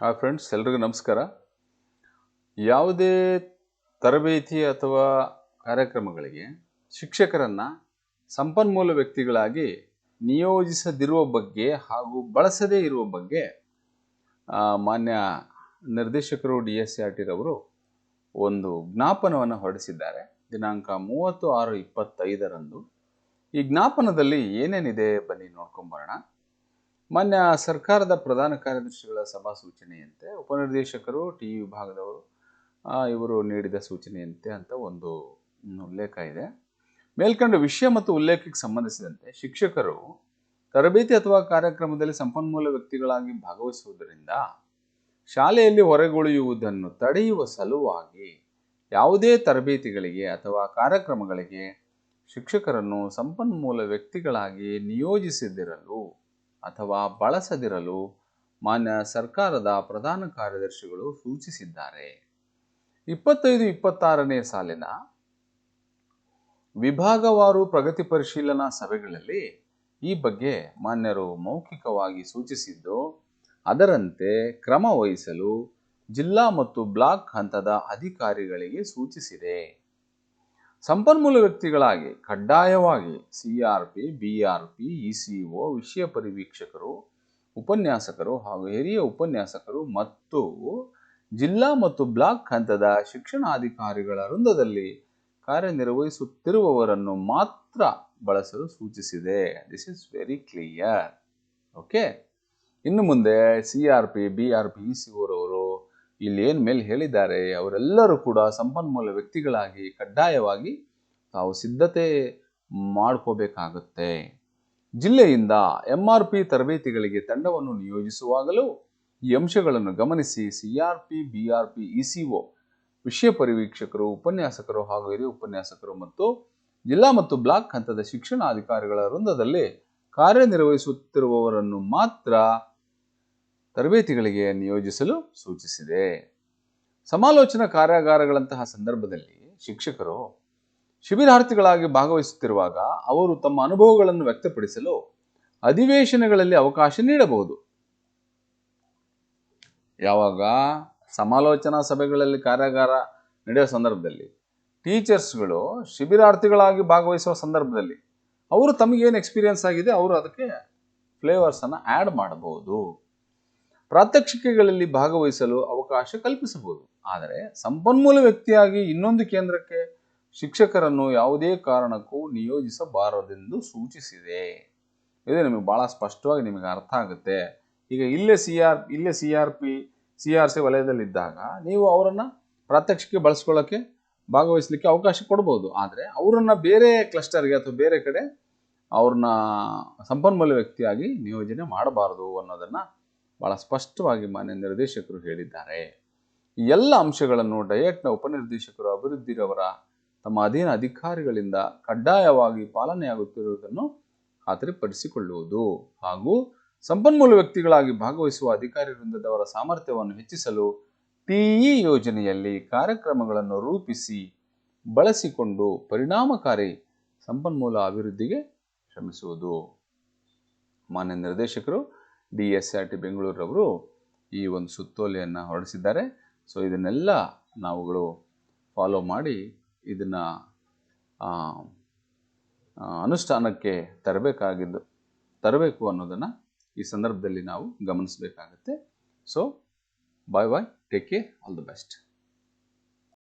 Hi friends ಎಲ್ರಿಗೂ ನಮಸ್ಕಾರ. ಯಾವುದೇ ತರಬೇತಿ ಅಥವಾ ಕಾರ್ಯಕ್ರಮಗಳಿಗೆ ಶಿಕ್ಷಕರನ್ನು ಸಂಪನ್ಮೂಲ ವ್ಯಕ್ತಿಗಳಾಗಿ ನಿಯೋಜಿಸದಿರುವ ಬಗ್ಗೆ ಹಾಗೂ ಬಳಸದೇ ಇರುವ ಬಗ್ಗೆ ಮಾನ್ಯ ನಿರ್ದೇಶಕರು ಡಿ ಎಸ್ ಆರ್ ಟಿರವರು ಒಂದು ಜ್ಞಾಪನವನ್ನು ಹೊರಡಿಸಿದ್ದಾರೆ. ದಿನಾಂಕ ಮೂವತ್ತು ಆರು ಇಪ್ಪತ್ತೈದರಂದು. ಈ ಜ್ಞಾಪನದಲ್ಲಿ ಏನೇನಿದೆ ಬನ್ನಿ ನೋಡ್ಕೊಂಬರೋಣ. ಮಾನ್ಯ ಸರ್ಕಾರದ ಪ್ರಧಾನ ಕಾರ್ಯದರ್ಶಿಗಳ ಸಭಾ ಸೂಚನೆಯಂತೆ ಉಪನಿರ್ದೇಶಕರು, ಟಿ ವಿ ವಿಭಾಗದವರು ಇವರು ನೀಡಿದ ಸೂಚನೆಯಂತೆ ಅಂತ ಒಂದು ಉಲ್ಲೇಖ ಇದೆ. ಮೇಲ್ಕಂಡ ವಿಷಯ ಮತ್ತು ಉಲ್ಲೇಖಕ್ಕೆ ಸಂಬಂಧಿಸಿದಂತೆ ಶಿಕ್ಷಕರು ತರಬೇತಿ ಅಥವಾ ಕಾರ್ಯಕ್ರಮದಲ್ಲಿ ಸಂಪನ್ಮೂಲ ವ್ಯಕ್ತಿಗಳಾಗಿ ಭಾಗವಹಿಸುವುದರಿಂದ ಶಾಲೆಯಲ್ಲಿ ಹೊರಗುಳಿಯುವುದನ್ನು ತಡೆಯುವ ಸಲುವಾಗಿ ಯಾವುದೇ ತರಬೇತಿಗಳಿಗೆ ಅಥವಾ ಕಾರ್ಯಕ್ರಮಗಳಿಗೆ ಶಿಕ್ಷಕರನ್ನು ಸಂಪನ್ಮೂಲ ವ್ಯಕ್ತಿಗಳಾಗಿ ನಿಯೋಜಿಸದಿರಲು ಅಥವಾ ಬಳಸದಿರಲು ಮಾನ್ಯ ಸರ್ಕಾರದ ಪ್ರಧಾನ ಕಾರ್ಯದರ್ಶಿಗಳು ಸೂಚಿಸಿದ್ದಾರೆ. ಇಪ್ಪತ್ತೈದು ಇಪ್ಪತ್ತಾರನೇ ಸಾಲಿನ ವಿಭಾಗವಾರು ಪ್ರಗತಿ ಪರಿಶೀಲನಾ ಸಭೆಗಳಲ್ಲಿ ಈ ಬಗ್ಗೆ ಮಾನ್ಯರು ಮೌಖಿಕವಾಗಿ ಸೂಚಿಸಿದ್ದು, ಅದರಂತೆ ಕ್ರಮ ವಹಿಸಲು ಜಿಲ್ಲಾ ಮತ್ತು ಬ್ಲಾಕ್ ಹಂತದ ಅಧಿಕಾರಿಗಳಿಗೆ ಸೂಚಿಸಿದೆ. ಸಂಪನ್ಮೂಲ ವ್ಯಕ್ತಿಗಳಾಗಿ, ಕಡ್ಡಾಯವಾಗಿ ಸಿಆರ್ಪಿ ಬಿಆರ್ಪಿ ಇಸಿಒ ವಿಷಯ ಪರಿವೀಕ್ಷಕರು, ಉಪನ್ಯಾಸಕರು ಹಾಗೂ ಹಿರಿಯ ಉಪನ್ಯಾಸಕರು ಮತ್ತು ಜಿಲ್ಲಾ ಮತ್ತು ಬ್ಲಾಕ್ ಹಂತದ ಶಿಕ್ಷಣಾಧಿಕಾರಿಗಳ ವೃಂದದಲ್ಲಿ ಕಾರ್ಯನಿರ್ವಹಿಸುತ್ತಿರುವವರನ್ನು ಮಾತ್ರ ಬಳಸಲು ಸೂಚಿಸಿದೆ. This is very clear okay ಇನ್ನು ಮುಂದೆ C R P B R P E C ಇಲ್ಲಿ ಏನು ಮೇಲೆ ಹೇಳಿದ್ದಾರೆ, ಅವರೆಲ್ಲರೂ ಕೂಡ ಸಂಪನ್ಮೂಲ ವ್ಯಕ್ತಿಗಳಾಗಿ ಕಡ್ಡಾಯವಾಗಿ ತಾವು ಸಿದ್ಧತೆ ಮಾಡ್ಕೋಬೇಕಾಗುತ್ತೆ. ಜಿಲ್ಲೆಯಿಂದ ಎಂ ಆರ್ ಪಿ ತರಬೇತಿಗಳಿಗೆ ತಂಡವನ್ನು ನಿಯೋಜಿಸುವಾಗಲೂ ಈ ಅಂಶಗಳನ್ನು ಗಮನಿಸಿ C R P B R P E C O ವಿಷಯ ಪರಿವೀಕ್ಷಕರು, ಉಪನ್ಯಾಸಕರು ಹಾಗೂ ಹಿರಿಯ ಉಪನ್ಯಾಸಕರು ಮತ್ತು ಜಿಲ್ಲಾ ಮತ್ತು ಬ್ಲಾಕ್ ಹಂತದ ಶಿಕ್ಷಣಾಧಿಕಾರಿಗಳ ವೃಂದದಲ್ಲಿ ಕಾರ್ಯನಿರ್ವಹಿಸುತ್ತಿರುವವರನ್ನು ಮಾತ್ರ ತರಬೇತಿಗಳಿಗೆ ನಿಯೋಜಿಸಲು ಸೂಚಿಸಿದೆ. ಸಮಾಲೋಚನಾ ಕಾರ್ಯಾಗಾರಗಳಂತಹ ಸಂದರ್ಭದಲ್ಲಿ ಶಿಕ್ಷಕರು ಶಿಬಿರಾರ್ಥಿಗಳಾಗಿ ಭಾಗವಹಿಸುತ್ತಿರುವಾಗ ಅವರು ತಮ್ಮ ಅನುಭವಗಳನ್ನು ವ್ಯಕ್ತಪಡಿಸಲು ಅಧಿವೇಶನಗಳಲ್ಲಿ ಅವಕಾಶ ನೀಡಬಹುದು. ಯಾವಾಗ? ಸಮಾಲೋಚನಾ ಸಭೆಗಳಲ್ಲಿ ಕಾರ್ಯಾಗಾರ ನಡೆಯೋ ಸಂದರ್ಭದಲ್ಲಿ. ಟೀಚರ್ಸ್ಗಳು ಶಿಬಿರಾರ್ಥಿಗಳಾಗಿ ಭಾಗವಹಿಸುವ ಸಂದರ್ಭದಲ್ಲಿ ಅವರು ತಮಗೇನು ಎಕ್ಸ್ಪೀರಿಯನ್ಸ್ ಆಗಿದೆ ಅವರು ಅದಕ್ಕೆ ಫ್ಲೇವರ್ಸನ್ನು ಆ್ಯಡ್ ಮಾಡಬಹುದು. ಪ್ರಾತ್ಯಕ್ಷಿಕೆಗಳಲ್ಲಿ ಭಾಗವಹಿಸಲು ಅವಕಾಶ ಕಲ್ಪಿಸಬಹುದು. ಆದರೆ ಸಂಪನ್ಮೂಲ ವ್ಯಕ್ತಿಯಾಗಿ ಇನ್ನೊಂದು ಕೇಂದ್ರಕ್ಕೆ ಶಿಕ್ಷಕರನ್ನು ಯಾವುದೇ ಕಾರಣಕ್ಕೂ ನಿಯೋಜಿಸಬಾರದೆಂದು ಸೂಚಿಸಿದೆ. ಇದು ನಿಮಗೆ ಭಾಳ ಸ್ಪಷ್ಟವಾಗಿ ನಿಮಗೆ ಅರ್ಥ ಆಗುತ್ತೆ. ಈಗ ಇಲ್ಲೇ ಸಿ ಆರ್, ಇಲ್ಲೇ C R P, C R C ವಲಯದಲ್ಲಿದ್ದಾಗ ನೀವು ಅವರನ್ನು ಪ್ರಾತ್ಯಕ್ಷಿಕೆ ಬಳಸ್ಕೊಳ್ಳೋಕ್ಕೆ ಭಾಗವಹಿಸಲಿಕ್ಕೆ ಅವಕಾಶ ಕೊಡ್ಬೋದು. ಆದರೆ ಅವರನ್ನು ಬೇರೆ ಕ್ಲಸ್ಟರ್ಗೆ ಅಥವಾ ಬೇರೆ ಕಡೆ ಅವ್ರನ್ನ ಸಂಪನ್ಮೂಲ ವ್ಯಕ್ತಿಯಾಗಿ ನಿಯೋಜನೆ ಮಾಡಬಾರದು ಅನ್ನೋದನ್ನು ಭಾಳ ಸ್ಪಷ್ಟವಾಗಿ ಮಾನ್ಯ ನಿರ್ದೇಶಕರು ಹೇಳಿದ್ದಾರೆ. ಈ ಎಲ್ಲ ಅಂಶಗಳನ್ನು ಡಯಟ್ನ ಉಪನಿರ್ದೇಶಕರು ಅಭಿವೃದ್ಧಿರವರ ತಮ್ಮ ಅಧೀನ ಅಧಿಕಾರಿಗಳಿಂದ ಕಡ್ಡಾಯವಾಗಿ ಪಾಲನೆಯಾಗುತ್ತಿರುವುದನ್ನು ಖಾತರಿಪಡಿಸಿಕೊಳ್ಳುವುದು ಹಾಗೂ ಸಂಪನ್ಮೂಲ ವ್ಯಕ್ತಿಗಳಾಗಿ ಭಾಗವಹಿಸುವ ಅಧಿಕಾರಿ ವೃಂದದವರ ಸಾಮರ್ಥ್ಯವನ್ನು ಹೆಚ್ಚಿಸಲು ಟಿಇ ಯೋಜನೆಯಲ್ಲಿ ಕಾರ್ಯಕ್ರಮಗಳನ್ನು ರೂಪಿಸಿ ಬಳಸಿಕೊಂಡು ಪರಿಣಾಮಕಾರಿ ಸಂಪನ್ಮೂಲ ಅಭಿವೃದ್ಧಿಗೆ ಶ್ರಮಿಸುವುದು. ಮಾನ್ಯ ನಿರ್ದೇಶಕರು ಡಿ ಎಸ್ ಆರ್ ಟಿ ಬೆಂಗಳೂರವರು ಈ ಒಂದು ಸುತ್ತೋಲೆಯನ್ನು ಹೊರಡಿಸಿದ್ದಾರೆ. ಸೊ ಇದನ್ನೆಲ್ಲ ನಾವುಗಳು ಫಾಲೋ ಮಾಡಿ ಇದನ್ನು ಅನುಷ್ಠಾನಕ್ಕೆ ತರಬೇಕಾಗಿದ್ದು, ತರಬೇಕು ಅನ್ನೋದನ್ನು ಈ ಸಂದರ್ಭದಲ್ಲಿ ನಾವು ಗಮನಿಸಬೇಕಾಗತ್ತೆ. So bye bye take care all the best